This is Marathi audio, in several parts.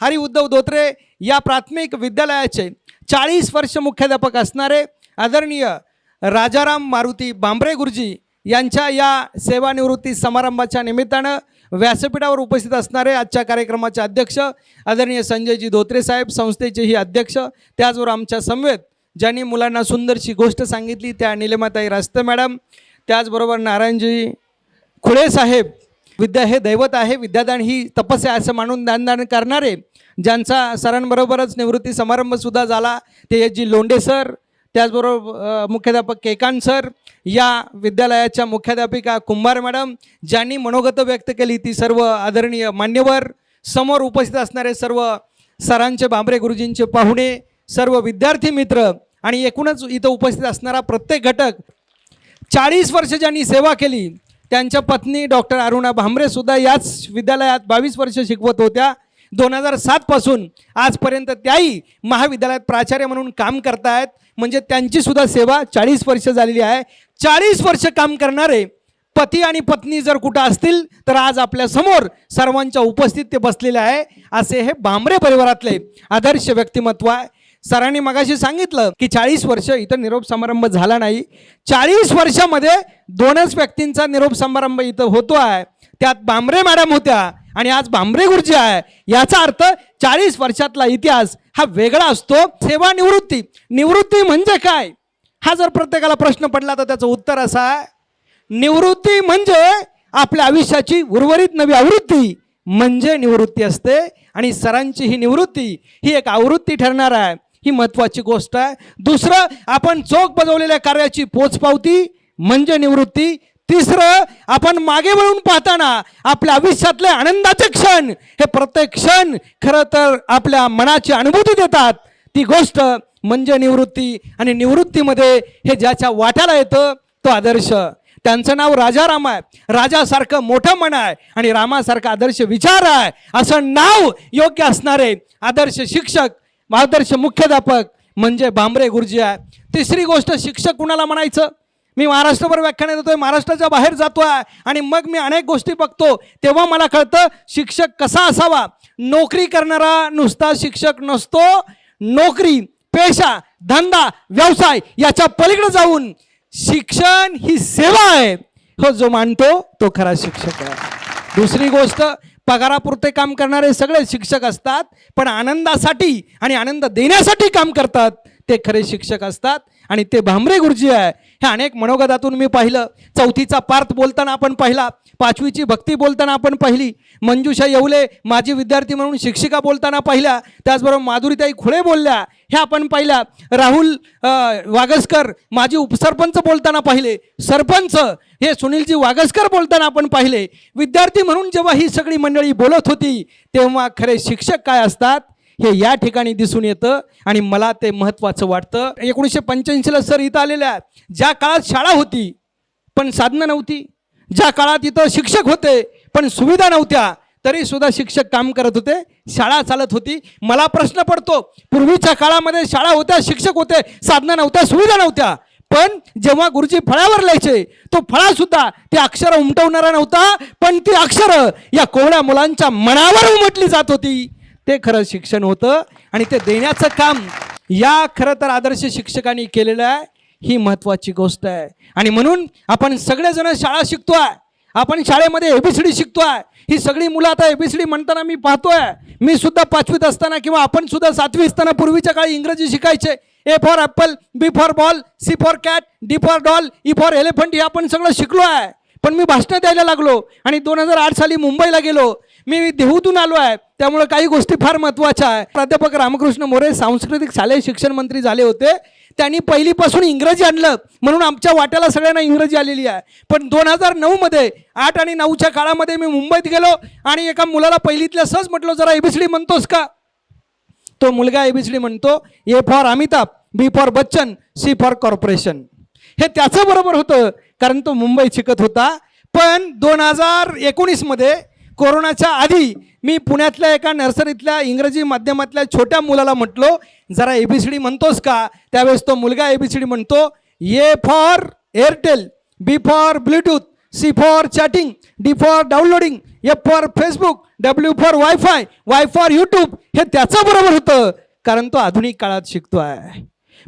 हरी उद्धव धोत्रे या प्राथमिक विद्यालयाचे चाळीस वर्ष मुख्याध्यापक असणारे आदरणीय राजाराम मारुती बांबरे गुरुजी यांच्या या सेवानिवृत्ती समारंभाच्या निमित्तानं व्यासपीठावर उपस्थित असणारे आजच्या कार्यक्रमाचे अध्यक्ष आदरणीय संजयजी धोत्रे साहेब संस्थेचेही अध्यक्ष त्याचबरोबर आमच्या समवेत ज्यांनी मुलांना सुंदरशी गोष्ट सांगितली त्या निलेमाताई रास्ते मॅडम त्याचबरोबर नारायणजी खुळे साहेब विद्या हे दैवत आहे विद्यादान ही तपस्या असं मानून दानदान करणारे. ज्यांचा सरांबरोबरच निवृत्ती समारंभसुद्धा झाला ते जी लोंडे सर त्याचबरोबर मुख्याध्यापक केकान सर या विद्यालयाच्या मुख्याध्यापिका कुंभार मॅडम ज्यांनी मनोगत व्यक्त केली ती सर्व आदरणीय मान्यवर. समोर उपस्थित असणारे सर्व सरांचे बांबरे गुरुजींचे पाहुणे सर्व विद्यार्थी मित्र आणि एकूणच इथं उपस्थित असणारा प्रत्येक घटक. चाळीस वर्ष ज्यांनी सेवा केली त्यांच्या पत्नी डॉक्टर अरुणा भांबरे सुद्धा याच विद्यालयात बावीस वर्ष शिकवत होत्या. दोन हजार सातपासून आजपर्यंत त्याही महाविद्यालयात प्राचार्य म्हणून काम करतायत. म्हणजे त्यांची सुद्धा सेवा चाळीस वर्ष झालेली आहे. चाळीस वर्ष काम करणारे पती आणि पत्नी जर कुठं असतील तर आज आपल्यासमोर सर्वांच्या उपस्थित ते बसलेले आहे. असे हे भांबरे परिवारातले आदर्श व्यक्तिमत्व आहे. सरांनी मगाशी सांगितलं की चाळीस वर्ष इथं निरोप समारंभ झाला नाही. चाळीस वर्षामध्ये दोनच व्यक्तींचा निरोप समारंभ इथं होतो आहे. त्यात भांबरे मॅडम होत्या आणि आज भांबरे गुरुजी आहे. याचा अर्थ चाळीस वर्षातला इतिहास हा वेगळा असतो. सेवानिवृत्ती निवृत्ती म्हणजे काय? हा जर प्रत्येकाला प्रश्न पडला तर त्याचं उत्तर असं आहे. निवृत्ती म्हणजे आपल्या आयुष्याची उर्वरित नवी आवृत्ती. म्हणजे निवृत्ती असते आणि सरांची ही निवृत्ती ही एक आवृत्ती ठरणार आहे. ही महत्त्वाची गोष्ट आहे. दुसरं आपण चोख बजवलेल्या कार्याची पोचपावती म्हणजे निवृत्ती. तिसरं आपण मागे वळून पाहताना आपल्या आयुष्यातले आनंदाचे क्षण हे प्रत्येक क्षण खरं तर आपल्या मनाची अनुभूती देतात. ती गोष्ट म्हणजे निवृत्ती आणि निवृत्तीमध्ये हे ज्याच्या वाट्याला येतं तो आदर्श. त्यांचं नाव राजाराम आहे. राजासारखं मोठं मन आहे आणि रामासारखं आदर्श विचार आहे. असं नाव योग्य असणारे आदर्श शिक्षक मार्गदर्शक मुख्याध्यापक म्हणजे भांबरे गुरुजी आहे. तिसरी गोष्ट शिक्षक कुणाला म्हणायचं? मी महाराष्ट्रभर व्याख्यान देतोय महाराष्ट्राच्या बाहेर जातो आहे आणि मग मी अनेक गोष्टी बघतो. तेव्हा मला कळतं शिक्षक कसा असावा? नोकरी करणारा नुसता शिक्षक नसतो. नोकरी पेशा धंदा व्यवसाय याच्या पलीकडे जाऊन शिक्षण ही सेवा आहे. हो जो मानतो तो खरा शिक्षक आहे. दुसरी गोष्ट पगारापुरते काम करणारे सगळे शिक्षक असतात पण आनंदासाठी आणि आनंद देण्यासाठी काम करतात ते खरे शिक्षक असतात. आणि ते भांबरे गुरुजी आहे. हे अनेक मनोगतातून मी पाहिलं. चौथीचा पार्थ बोलताना आपण पाहिला. पाचवीची भक्ती बोलताना आपण पाहिली. मंजुषा येवले माजी विद्यार्थी म्हणून शिक्षिका बोलताना पाहिल्या. त्याचबरोबर माधुरीताई खुळे बोलल्या. हे आपण पाहिल्या. राहुल वागसकर माजी उपसरपंच बोलताना पाहिले. सरपंच हे सुनीलजी वागसकर बोलताना आपण पाहिले. विद्यार्थी म्हणून जेव्हा ही सगळी मंडळी बोलत होती तेव्हा खरे शिक्षक काय असतात? हे या ठिकाणी दिसून येतं आणि मला ते महत्त्वाचं वाटतं. एकोणीसशे पंच्याऐंशीला सर इथं आलेल्या आहेत. ज्या काळात शाळा होती पण साधनं नव्हती. ज्या काळात इथं शिक्षक होते पण सुविधा नव्हत्या तरी सुद्धा शिक्षक काम करत होते शाळा चालत होती. मला प्रश्न पडतो पूर्वीच्या काळामध्ये शाळा होत्या शिक्षक होते साधनं नव्हत्या सुविधा नव्हत्या. पण जेव्हा गुरुजी फळावर लिहायचे तो फळा सुद्धा ते अक्षर उमटवणारा नव्हता पण ती अक्षरं या कोवळ्या मुलांच्या मनावर उमटली जात होती. ते खरं शिक्षण होतं आणि ते देण्याचं काम या खरं तर आदर्श शिक्षकांनी केलेलं आहे. ही महत्त्वाची गोष्ट आहे. आणि म्हणून आपण सगळेजण शाळा शिकतो आहे आपण शाळेमध्ये एबीसीडी आहे ही सगळी मुलं आता एबीसीडी म्हणताना मी पाहतोय. मी सुद्धा पाचवीत असताना किंवा आपण सुद्धा सातवी असताना पूर्वीच्या काळी इंग्रजी शिकायचे. A for apple B for ball C for cat D for doll E for elephant हे आपण सगळं शिकलो आहे. पण मी भाषणं द्यायला लागलो आणि दोन हजार आठ साली मुंबईला गेलो. मी देहूतून आलो आहे. त्यामुळे काही गोष्टी फार महत्त्वाच्या आहे प्राध्यापक रामकृष्ण मोरे सांस्कृतिक शालेय शिक्षण मंत्री झाले होते. त्यांनी पहिलीपासून इंग्रजी आणलं. म्हणून आमच्या वाट्याला सगळ्यांना इंग्रजी आलेली आहे. पण दोन हजार नऊमध्ये आठ आणि नऊच्या काळामध्ये मी मुंबईत गेलो आणि एका मुलाला पहिलीतल्या सहज म्हटलं जरा एबीसीडी म्हणतोस का? तो मुलगा एबीसीडी म्हणतो A for Amitabh B for Bachchan C for corporation हे त्याचं बरोबर होतं कारण तो मुंबईत शिकत होता. पण दोन हजार एकोणीसमध्ये कोरोनाच्या आधी मी पुण्यातल्या एका नर्सरीतल्या इंग्रजी माध्यमातल्या छोट्या मुलाला म्हटलो जरा ए बी सी डी म्हणतोस का? त्यावेळेस तो मुलगा ए बी सी डी म्हणतो A for Airtel B for bluetooth C for chatting D for downloading F for Facebook W for wifi Y for YouTube हे त्याचं बरोबर होतं कारण तो आधुनिक काळात शिकतो आहे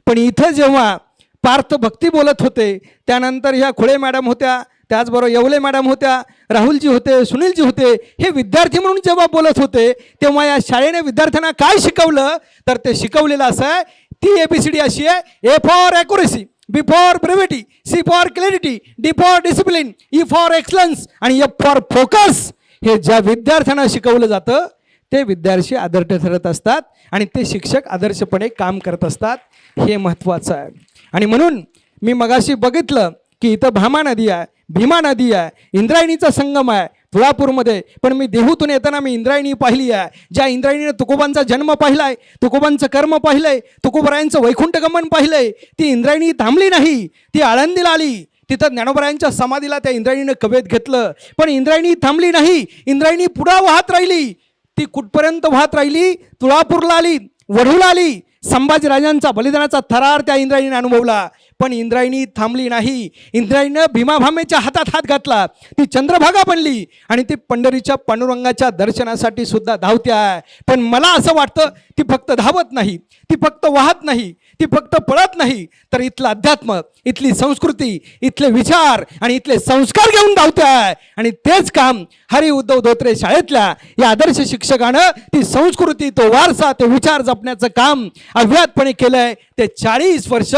पण इथं जेव्हा पार्थ भक्ती बोलत होते त्यानंतर ह्या खुळे मॅडम होत्या त्याचबरोबर येवले मॅडम होत्या राहुलजी होते सुनीलजी होते हे विद्यार्थी म्हणून जेव्हा बोलत होते तेव्हा या शाळेने विद्यार्थ्यांना काय शिकवलं? तर ते शिकवलेलं असं आहे ती ए बी सी डी अशी आहे A for accuracy B for brevity C for clarity D for discipline E for excellence आणि एफ फॉर फोकस हे ज्या विद्यार्थ्यांना शिकवलं जातं ते विद्यार्थी आदर्श ठरत असतात आणि ते शिक्षक आदर्शपणे काम करत असतात. हे महत्त्वाचं आहे. आणि म्हणून मी मगाशी बघितलं की इथं भामा नदी आहे. भीमा नदी आहे इंद्रायणीचा संगम आहे तुळापूरमध्ये. पण मी देहूतून येताना मी इंद्रायणी पाहिली आहे. ज्या इंद्रायणीने तुकोबांचा जन्म पाहिलाय तुकोबांचं कर्म पाहिलंय तुकोबरायांचं वैकुंठ गमन पाहिलंय ती इंद्रायणी थांबली नाही ती आळंदीला आली. तिथं ज्ञानोबरायांच्या समाधीला त्या इंद्रायणीनं कवेत घेतलं. पण इंद्रायणी थांबली नाही इंद्रायणी पुढा वाहत राहिली. ती कुठपर्यंत वाहत राहिली? तुळापूरला आली वढूला आली. संभाजीराजांचा बलिदानाचा थरार त्या इंद्रायणीने अनुभवला. पण इंद्रायणी थांबली नाही. इंद्रायणीनं भीमाभामेच्या हातात हात घातला. ती चंद्रभागा बनली आणि ती पंढरीच्या पांडुरंगाच्या दर्शनासाठी सुद्धा धावते आहे पण मला असं वाटतं ती फक्त धावत नाही ती फक्त वाहत नाही ती फक्त पळत नाही. तर इथलं अध्यात्म इथली संस्कृती इथले विचार आणि इथले संस्कार घेऊन धावते आहे आणि तेच काम हरी उद्धव धोत्रे शाळेतल्या या आदर्श शिक्षकानं ती संस्कृती तो वारसा ते विचार जपण्याचं काम अव्यातपणे केलंय. ते चाळीस वर्ष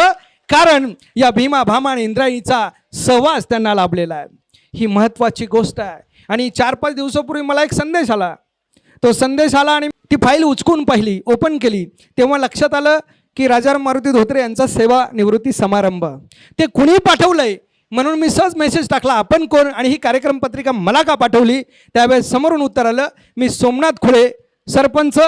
कारण या भीमा भामा आणि इंद्रायणीचा सहवास त्यांना लाभलेला आहे. ही महत्त्वाची गोष्ट आहे. आणि चार पाच दिवसापूर्वी मला एक संदेश आला. तो संदेश आला आणि ती फाईल उचकून पाहिली ओपन केली. तेव्हा लक्षात आलं की राजाराम मारुती धोत्रे यांचा सेवा निवृत्ती समारंभ. ते कुणी पाठवलंय. म्हणून मी सहज मेसेज टाकला आपण कोण? आणि ही कार्यक्रम पत्रिका मला का पाठवली? त्यावेळेस समोरून उत्तर आलं मी सोमनाथ खुळे सरपंच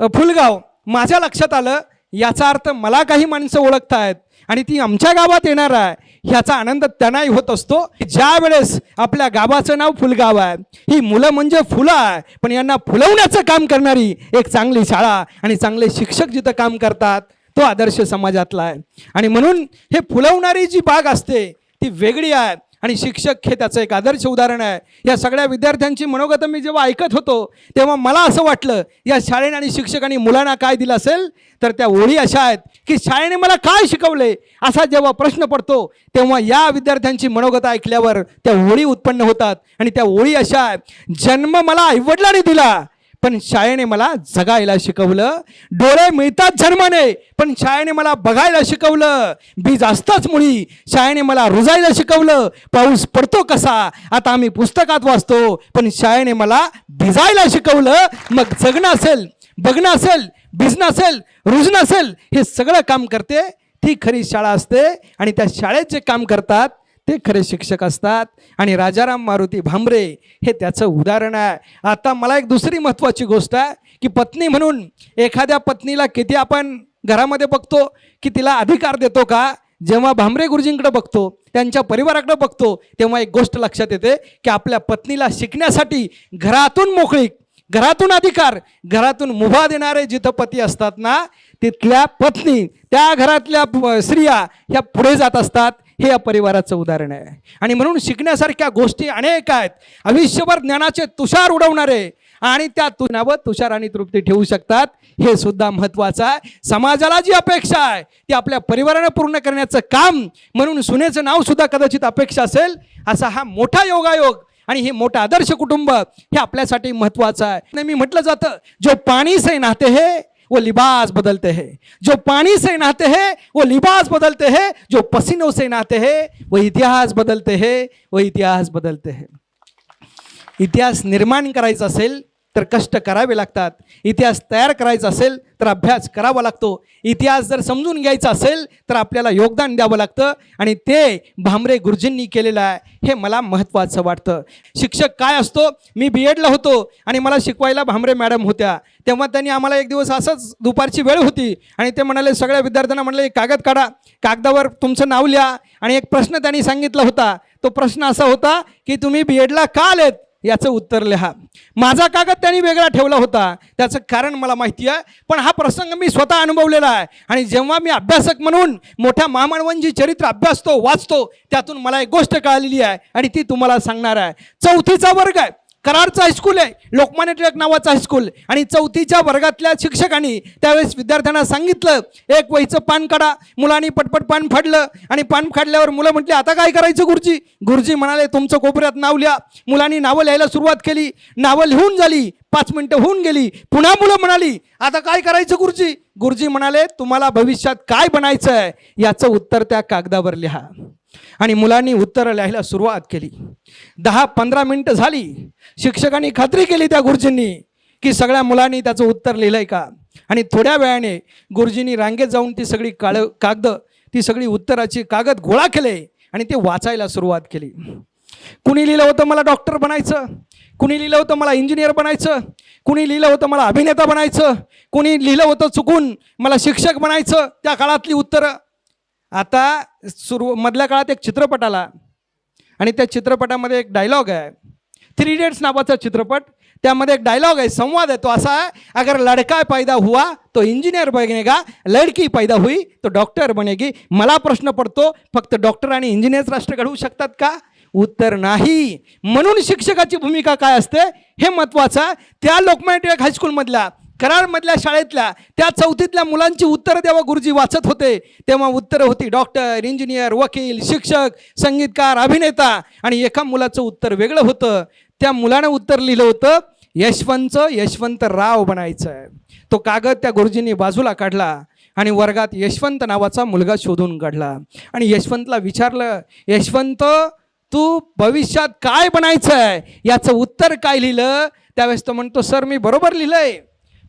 फुलगाव. माझ्या लक्षात आलं याचा अर्थ मला काही माणसं ओळखतायत आणि ती आमच्या गावात येणार आहे ह्याचा आनंद त्यांनाही होत असतो. ज्या वेळेस आपल्या गावाचं नाव फुलगाव आहे ही मुलं म्हणजे फुलं आहे पण यांना फुलवण्याचं काम करणारी एक चांगली शाळा आणि चांगले शिक्षक जिथं काम करतात तो आदर्श समाजातला आहे. आणि म्हणून हे फुलवणारी जी बाग असते ती वेगळी आहे. आणि शिक्षक हे त्याचं एक आदर्श उदाहरण आहे. या सगळ्या विद्यार्थ्यांची मनोगत मी जेव्हा ऐकत होतो तेव्हा मला असं वाटलं या शाळेने आणि शिक्षकांनी मुलांना काय दिलं असेल? तर त्या ओळी अशा आहेत की शाळेने मला काय शिकवले? असा जेव्हा प्रश्न पडतो तेव्हा या विद्यार्थ्यांची मनोगत ऐकल्यावर त्या ओळी उत्पन्न होतात. आणि त्या ओळी अशा आहेत जन्म मला आईवडिलाने दिला. पण शाळेने मला जगायला शिकवलं. डोळे मिळतात जन्माने पण शाळेने मला बघायला शिकवलं. बीज असताच मुळी शाळेने मला रुजायला शिकवलं. पाऊस पडतो कसा आता आम्ही पुस्तकात वाचतो पण शाळेने मला भिजायला शिकवलं. मग जगणं असेल बघणं असेल भिजणं असेल रुजणं असेल हे सगळं काम करते. ती खरी शाळा असते आणि त्या शाळेत जे काम करतात ते खरे शिक्षक असतात. आणि राजाराम मारुती भांबरे हे त्याचं उदाहरण आहे. आता मला एक दुसरी महत्त्वाची गोष्ट आहे की पत्नी म्हणून एखाद्या पत्नीला किती आपण घरामध्ये बघतो की तिला अधिकार देतो का? जेव्हा भांबरे गुरुजींकडे बघतो त्यांच्या परिवाराकडे बघतो तेव्हा एक गोष्ट लक्षात येते की आपल्या पत्नीला शिकण्यासाठी घरातून मोकळीक घरातून अधिकार घरातून मुभा देणारे जिथं पती असतात ना तिथल्या पत्नी त्या घरातल्या स्त्रिया ह्या पुढे जात असतात. हे या परिवाराचं उदाहरण आहे. आणि म्हणून शिकण्यासारख्या गोष्टी अनेक आहेत. आयुष्यभर ज्ञानाचे तुषार उडवणारे आणि त्या तुनावर तुषार आणि तृप्ती ठेवू शकतात. हे सुद्धा महत्वाचं आहे. समाजाला जी अपेक्षा आहे ती आपल्या परिवारानं पूर्ण करण्याचं काम म्हणून सुनेचं नाव सुद्धा कदाचित अपेक्षा असेल असा हा मोठा योगायोग आणि हे मोठं आदर्श कुटुंब हे आपल्यासाठी महत्वाचं आहे. मी म्हटलं जातं जो पाणी से नाते हे वो लिबास बदलते हैं। जो पानी से नहाते हैं, वो लिबास बदलते हैं। जो पसीनों से नहाते हैं, वो इतिहास बदलते हैं, वो इतिहास बदलते हैं। इतिहास निर्माण असेल तर कष्ट करावे लागतात. इतिहास तयार करायचा असेल तर अभ्यास करावा लागतो. इतिहास जर समजून घ्यायचा असेल तर आपल्याला योगदान द्यावं लागतं. आणि ते भामरे गुरुजींनी केलेलं आहे हे मला महत्त्वाचं वाटतं. शिक्षक काय असतो? मी बी एडला होतो आणि मला शिकवायला भामरे मॅडम होत्या. तेव्हा त्यांनी आम्हाला एक दिवस असंच दुपारची वेळ होती आणि ते म्हणाले सगळ्या विद्यार्थ्यांना म्हणाले "एक कागद काढा. कागदावर तुमचं नाव लिहा. आणि एक प्रश्न त्यांनी सांगितला होता. तो प्रश्न असा होता की तुम्ही बी एडला का आलेत? याचं उत्तर लिहा. माझा कागद त्यांनी वेगळा ठेवला होता. त्याचं कारण मला माहिती आहे पण हा प्रसंग मी स्वतः अनुभवलेला आहे. आणि जेव्हा मी अभ्यासक म्हणून मोठ्या महामानवांची चरित्र अभ्यासतो वाचतो त्यातून मला एक गोष्ट कळालेली आहे आणि ती तुम्हाला सांगणार आहे. चौथीचा वर्ग आहे. कराडचं हायस्कूल आहे. लोकमान्य टिळक नावाचं हायस्कूल आणि चौथीच्या वर्गातल्या शिक्षकांनी त्यावेळेस विद्यार्थ्यांना सांगितलं एक वहीचं पान काढा. मुलांनी पटपट पान फाडलं. आणि पान फाडल्यावर मुलं म्हटली आता काय करायचं गुरुजी? गुरुजी म्हणाले तुमचं कोपऱ्यात नाव लिहा. मुलांनी नावं लिहायला सुरुवात केली. नावं लिहून झाली. पाच मिनिटं होऊन गेली. पुन्हा मुलं म्हणाली आता काय करायचं गुरुजी? गुरुजी म्हणाले तुम्हाला भविष्यात काय बनायचं आहे याचं उत्तर त्या कागदावर लिहा. आणि मुलांनी उत्तरं लिहायला सुरुवात केली. दहा पंधरा मिनटं झाली. शिक्षकांनी खात्री केली त्या गुरुजींनी की सगळ्या मुलांनी त्याचं उत्तर लिहिलं आहे का? आणि थोड्या वेळाने गुरुजींनी रांगेत जाऊन ती सगळी काळ कागद ती सगळी उत्तराची कागद गोळा केले आणि ते वाचायला सुरुवात केली. कुणी लिहिलं होतं मला डॉक्टर बनायचं? कुणी लिहिलं होतं मला इंजिनियर बनायचं? कुणी लिहिलं होतं मला अभिनेता बनायचं? कुणी लिहिलं होतं चुकून मला शिक्षक बनायचं? त्या काळातली उत्तरं. आता सुरू मधल्या काळात एक चित्रपट आला. आणि त्या चित्रपटामध्ये एक डायलॉग आहे. थ्री इडियट्स नावाचा चित्रपट. त्यामध्ये एक डायलॉग आहे संवाद आहे. तो असा आहे अगर लड़का पैदा हुआ तो इंजिनियर बनेगा लड़की पैदा हुई तो डॉक्टर बनेगी. मला प्रश्न पडतो फक्त डॉक्टर आणि इंजिनियर्स राष्ट्र घडवू शकतात का? उत्तर नाही. म्हणून शिक्षकाची भूमिका काय असते? हे महत्त्वाचं त्या लोकमान्य टिळक हायस्कूलमधल्या कराडमधल्या शाळेतल्या त्या चौथीतल्या मुलांची उत्तरं जेव्हा गुरुजी वाचत होते. तेव्हा उत्तरं होती डॉक्टर इंजिनियर वकील शिक्षक संगीतकार अभिनेता आणि एका मुलाचं उत्तर वेगळं होतं. त्या मुलानं उत्तर लिहिलं होतं यशवंत यशवंतराव बनायचं आहे तो कागद त्या गुरुजींनी बाजूला काढला आणि वर्गात यशवंत नावाचा मुलगा शोधून काढला. आणि यशवंतला विचारलं यशवंत तू भविष्यात काय बनायचं आहे याचं उत्तर काय लिहिलं? त्यावेळेस तो म्हणतो सर मी बरोबर लिहिलंय.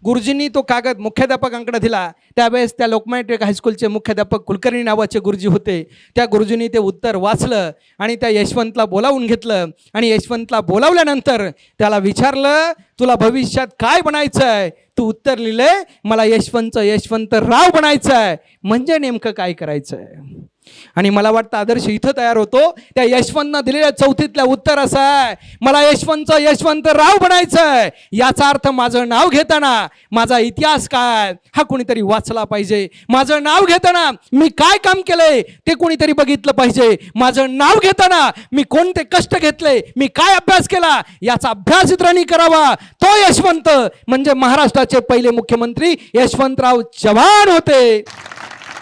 गुरुजींनी तो कागद मुख्याध्यापकांकडे दिला. त्यावेळेस त्या लोकमान्य टिळक हायस्कूलचे मुख्याध्यापक कुलकर्णी नावाचे गुरुजी होते. त्या गुरुजींनी ते उत्तर वाचलं आणि त्या यशवंतला बोलावून घेतलं आणि यशवंतला बोलावल्यानंतर त्याला विचारलं तुला भविष्यात काय बनायचं आहे तू उत्तर लिहिलंय मला यशवंत यशवंत राव बनायचं आहे म्हणजे नेमकं काय करायचं आहे आणि मला वाटतं आदर्श इथं तयार होतो. त्या यशवंतना दिलेल्या चौथीतल्या उत्तर असं आहे. मला यशवंत यशवंत राव बनायचं आहे याचा अर्थ माझं नाव घेताना माझा इतिहास काय? हा कोणीतरी वाचला पाहिजे. माझं नाव घेताना मी काय काम केलंय? ते कोणीतरी बघितलं पाहिजे. माझं नाव घेताना मी कोणते कष्ट घेतले? मी काय अभ्यास केला? याचा अभ्यास इतरांनी करावा. तो यशवंत. म्हणजे महाराष्ट्राचे पहिले मुख्यमंत्री यशवंतराव चव्हाण होते.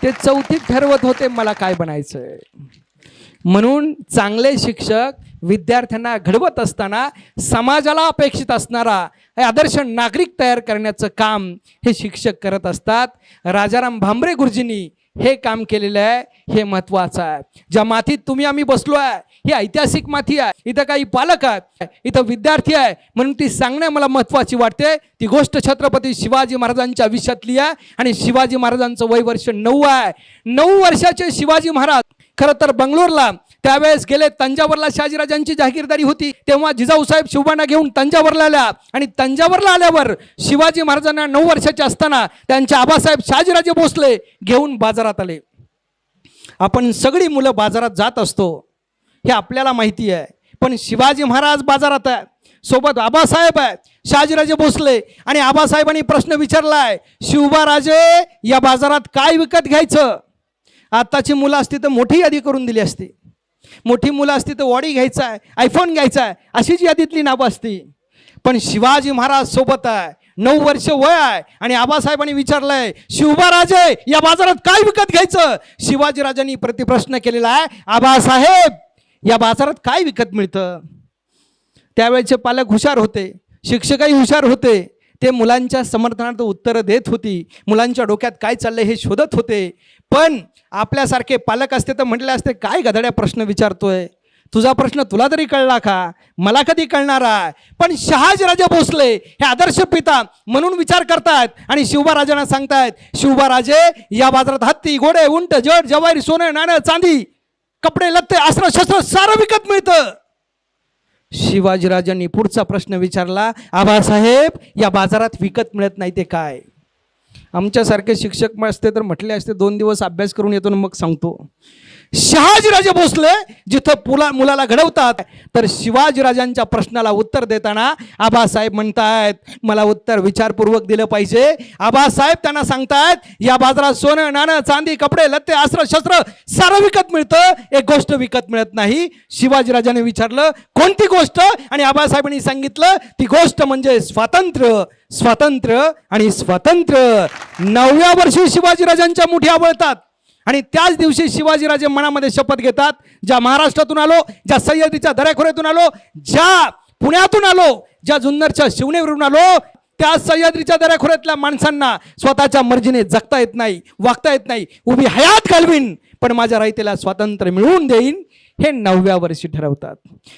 ते चौथीत ठरवत होते मला काय बनायचं आहे म्हणून चांगले शिक्षक विद्यार्थ्यांना घडवत असताना समाजाला अपेक्षित असणारा आदर्श नागरिक तयार करण्याचं काम हे शिक्षक करत असतात. राजाराम भांबरे गुरुजींनी हे काम केलेलं आहे हे महत्त्वाचं आहे. ज्या मातीत तुम्ही आम्ही बसलो आहे ही ऐतिहासिक माती आहे. इथं काही पालक आहेत. इथं विद्यार्थी आहे. म्हणून ती सांगणं मला महत्त्वाची वाटते. ती गोष्ट छत्रपती शिवाजी महाराजांच्या आयुष्यातली आहे आणि शिवाजी महाराजांचं वय वर्ष नऊ आहे. नऊ वर्षाचे शिवाजी महाराज खरं तर बंगलोरला त्यावेळेस गेले. तंजावरला शहाजीराजांची जहागीरदारी होती. तेव्हा जिजाऊसाहेब शिवबांना घेऊन तंजावरला आल्या. आणि तंजावरला आल्यावर शिवाजी महाराजांना नऊ वर्षाचे असताना त्यांचे आबासाहेब शहाजीराजे भोसले घेऊन बाजारात आले. आपण सगळी मुलं बाजारात जात असतो. हे आपल्याला माहिती आहे. पण शिवाजी महाराज बाजारात आहे. सोबत आबासाहेब आहे. शहाजीराजे भोसले आणि आबासाहेबांनी प्रश्न विचारलाय शिवबाराजे या बाजारात काय विकत घ्यायचं? आत्ताची मुलं असती तर मोठी यादी करून दिली असती. मोठी मुलं असती तर वॉडी घ्यायचा आहे आयफोन घ्यायचा आहे अशीच यादीतली नावं असती. पण शिवाजी महाराज सोबत आहे. नऊ वर्ष वय आहे आणि आबासाहेबांनी विचारलंय शिवबाराजे या बाजारात काय विकत घ्यायचं? शिवाजी राजांनी प्रतिप्रश्न केलेला आहे आबासाहेब या बाजारात काय विकत मिळतं? त्यावेळेचे पालक हुशार होते शिक्षकही हुशार होते. ते मुलांच्या समर्थनार्थ उत्तरं देत होती. मुलांच्या डोक्यात काय चाललं हे शोधत होते. पण आपल्यासारखे पालक असते तर म्हटले असते काय गधड्या प्रश्न विचारतोय? तुझा प्रश्न तुला तरी कळला का? मला कधी कळणार? आहे पण शहाजीराजे भोसले हे आदर्श पिता म्हणून विचार करतायत आणि शिवबाराजांना सांगतायत शिवबाराजे या बाजारात हत्ती घोडे उंट जड जवारी सोनं नाणं चांदी कपडे लत्ते अस्त्र शस्त्र सारं विकत मिळतं. शिवाजीराजांनी पुढचा प्रश्न विचारला आबासाहेब या बाजारात विकत मिळत नाही ते काय? आमच्यासारखे शिक्षक असते तर म्हटले असते दोन दिवस अभ्यास करून येतो ना मग सांगतो. शहाजीराजे भोसले जिथं पुला मुलाला घडवतात तर शिवाजीराजांच्या प्रश्नाला उत्तर देताना आबासाहेब म्हणतायत मला उत्तर विचारपूर्वक दिलं पाहिजे. आबासाहेब त्यांना सांगतायत या बाजारात सोनं नाणं चांदी कपडे लत्ते अस्त्र शस्त्र सारं विकत मिळतं एक गोष्ट विकत मिळत नाही. शिवाजीराजाने विचारलं कोणती गोष्ट? आणि आबासाहेबांनी सांगितलं ती गोष्ट म्हणजे स्वातंत्र्य स्वातंत्र्य आणि स्वातंत्र्य. नवव्या वर्षी शिवाजीराजांच्या मुठी आवळतात आणि त्याच दिवशी शिवाजीराजे मनामध्ये शपथ घेतात ज्या महाराष्ट्रातून आलो ज्या सह्याद्रीच्या दऱ्याखोऱ्यातून आलो ज्या पुण्यातून आलो ज्या जुन्नरच्या शिवनेवरून आलो त्या सह्याद्रीच्या दऱ्याखोऱ्यातल्या माणसांना स्वतःच्या मर्जीने जगता येत नाही वागता येत नाही. उभी हयात घालवीन पण माझ्या रायतेला स्वातंत्र्य मिळवून देईन. हे नवव्या वर्षी ठरवतात.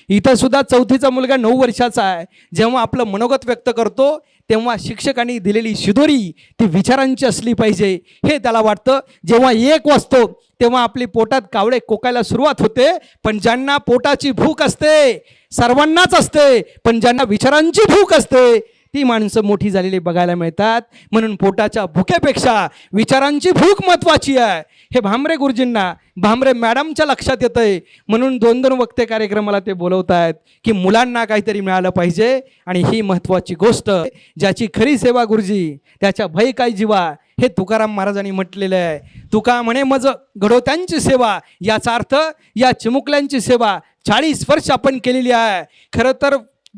इथं सुद्धा चौथीचा मुलगा नऊ वर्षाचा आहे. जेव्हा आपलं मनोगत व्यक्त करतो तेव्हा शिक्षकांनी दिलेली शिदोरी ती विचारांची असली पाहिजे. हे त्याला वाटतं जेव्हा एक वाजतो तेव्हा आपली पोटात कावळे कोकायला सुरुवात होते पण ज्यांना पोटाची भूक असते सर्वांनाच असते पण ज्यांना विचारांची भूक असते ती माणसं मोठी झालेली बघायला मिळतात. म्हणून पोटाच्या भुकेपेक्षा विचारांची भूक महत्वाची आहे. हे भामरे गुरुजींना भामरे मॅडमच्या लक्षात येतंय. म्हणून दोन दोन वक्ते कार्यक्रमाला ते बोलवत आहेत की मुलांना काहीतरी मिळालं पाहिजे आणि ही महत्त्वाची गोष्ट ज्याची खरी सेवा गुरुजी त्याच्या भय काय जीवा हे तुकाराम महाराजांनी म्हटलेलं आहे. तुका म्हणे मज घडोत्यांची सेवा याचा अर्थ या चिमुकल्यांची सेवा चाळीस वर्ष आपण केलेली आहे. खरं तर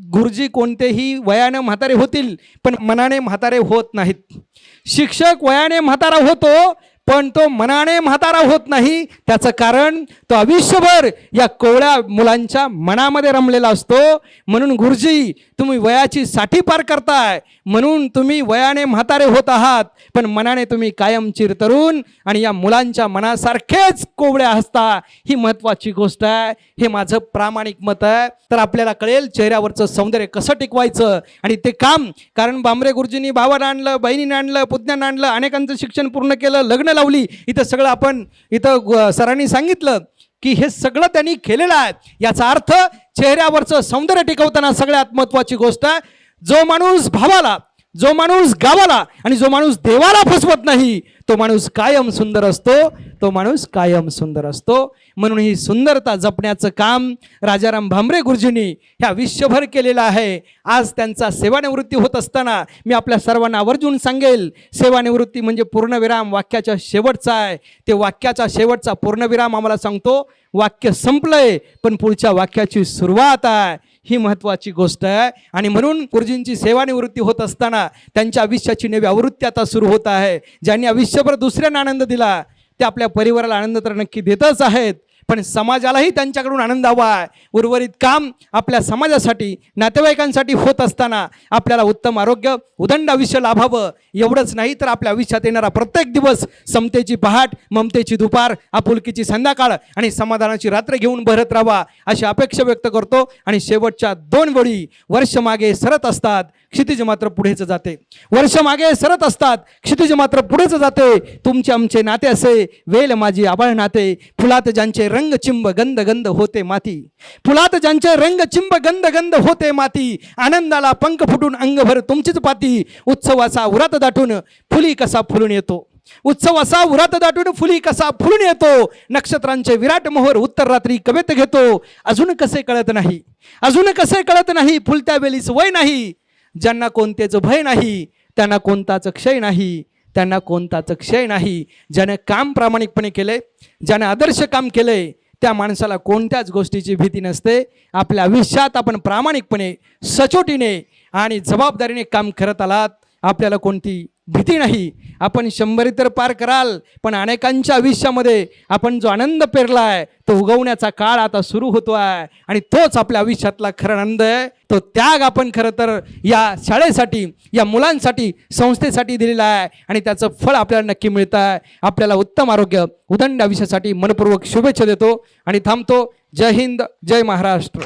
गुरुजी कोणतेही वयाने म्हातारे होतील पण मनाने म्हातारे होत नाहीत. शिक्षक वयाने म्हातारा होतो पण तो मनाने म्हातारा होत नाही. त्याचं कारण तो आयुष्यभर या कोवळ्या मुलांच्या मनामध्ये रमलेला असतो. म्हणून गुरुजी तुम्ही वयाची साठी पार करताय. म्हणून तुम्ही वयाने म्हातारे होत आहात. पण मनाने तुम्ही कायम चिरतरून आणि या मुलांच्या मनासारखेच कोवळ्या असता. ही महत्त्वाची गोष्ट आहे. हे माझं प्रामाणिक मत आहे. तर आपल्याला कळेल चेहऱ्यावरचं सौंदर्य कसं टिकवायचं. आणि ते काम कारण बांबरे गुरुजींनी भावानं आणलं बहिणीने आणलं पुतण्यानं आणलं अनेकांचं शिक्षण पूर्ण केलं लग्न लावली. इथं सगळं आपण इथं सरांनी सांगितलं की हे सगळं त्यांनी केलेलं आहे. याचा अर्थ चेहऱ्यावरचं सौंदर्य टिकवताना सगळ्यात महत्त्वाची गोष्ट आहे जो माणूस भावाला जो माणूस गावाला आणि जो माणूस देवाला फसवत नाही तो माणूस कायम सुंदर असतो. तो माणूस कायम सुंदर असतो. म्हणून ही सुंदरता जपण्याचं काम राजाराम भांबरे गुरुजींनी ह्या विश्वभर केलेलं आहे. आज त्यांचा सेवानिवृत्ती होत असताना मी आपल्या सर्वांना आवर्जून सांगेल सेवानिवृत्ती म्हणजे पूर्णविराम वाक्याच्या शेवटचा आहे. ते वाक्याचा शेवटचा पूर्णविराम आम्हाला सांगतो वाक्य संपलंय पण पुढच्या वाक्याची सुरुवात आहे. ही महत्त्वाची गोष्ट आहे. आणि म्हणून गुरुजींची सेवानिवृत्ती होत असताना त्यांच्या आयुष्याची नवी आवृत्ती आता सुरू होत आहे. ज्यांनी आयुष्यभर दुसऱ्यांना आनंद दिला ते आपल्या परिवाराला आनंद तर नक्की देतच आहेत. पण समाजालाही त्यांच्याकडून आनंद हवा आहे. उर्वरित काम आपल्या समाजासाठी नातेवाईकांसाठी होत असताना आपल्याला उत्तम आरोग्य उदंड आयुष्य लाभावं. एवढंच नाही तर आपल्या आयुष्यात येणारा प्रत्येक दिवस समतेची पहाट ममतेची दुपार आपुलकीची संध्याकाळ आणि समाधानाची रात्र घेऊन भरत राहावा अशी अपेक्षा व्यक्त करतो. आणि शेवटच्या दोन वेळी वर्ष मागे सरत असतात क्षितिज मात्र पुढेच जाते. वर्ष मागे सरत असतात क्षितिज मात्र पुढेच जाते. तुमचे आमचे नाते असे वेल माझी आबाळ नाते फुलात ज्यांचे रंगचिंब गंध गंध होते माती. फुलात ज्यांचे रंगचिंब गंध गंध होते माती आनंदाला पंख फुटून अंगभर तुमचीच पाती. उत्सवाचा उरात दाटून फुली कसा फुलून येतो? उत्सव असा उरात दाटून फुली कसा फुलून येतो? नक्षत्रांचे विराट मोहर उत्तर रात्री कवेत घेतो? अजून कसे कळत नाही. अजून कसे कळत नाही फुलत्या वेळीच वय नाही. ज्यांना कोणतेच भय नाही त्यांना कोणताच क्षय नाही. त्यांना कोणताच क्षय नाही. ज्याने काम प्रामाणिकपणे केले ज्याने आदर्श काम केले त्या माणसाला कोणत्याच गोष्टीची भीती नसते. आपल्या आयुष्यात आपण प्रामाणिकपणे सचोटीने आणि जबाबदारीने काम करत आलात. आपल्याला कोणती भीती नाही. आपण शंभरी तर पार कराल पण अनेकांच्या आयुष्यामध्ये आपण जो आनंद पेरला आहे तो उगवण्याचा काळ आता सुरू होतो आहे आणि तोच आपल्या आयुष्यातला खरा आनंद आहे. तो त्याग आपण खरं तर या शाळेसाठी या मुलांसाठी संस्थेसाठी दिलेला आहे. आणि त्याचं फळ आपल्याला नक्की मिळतं आहे. आपल्याला उत्तम आरोग्य उदंड आयुष्यासाठी मनपूर्वक शुभेच्छा देतो. आणि थांबतो. जय हिंद जय महाराष्ट्र.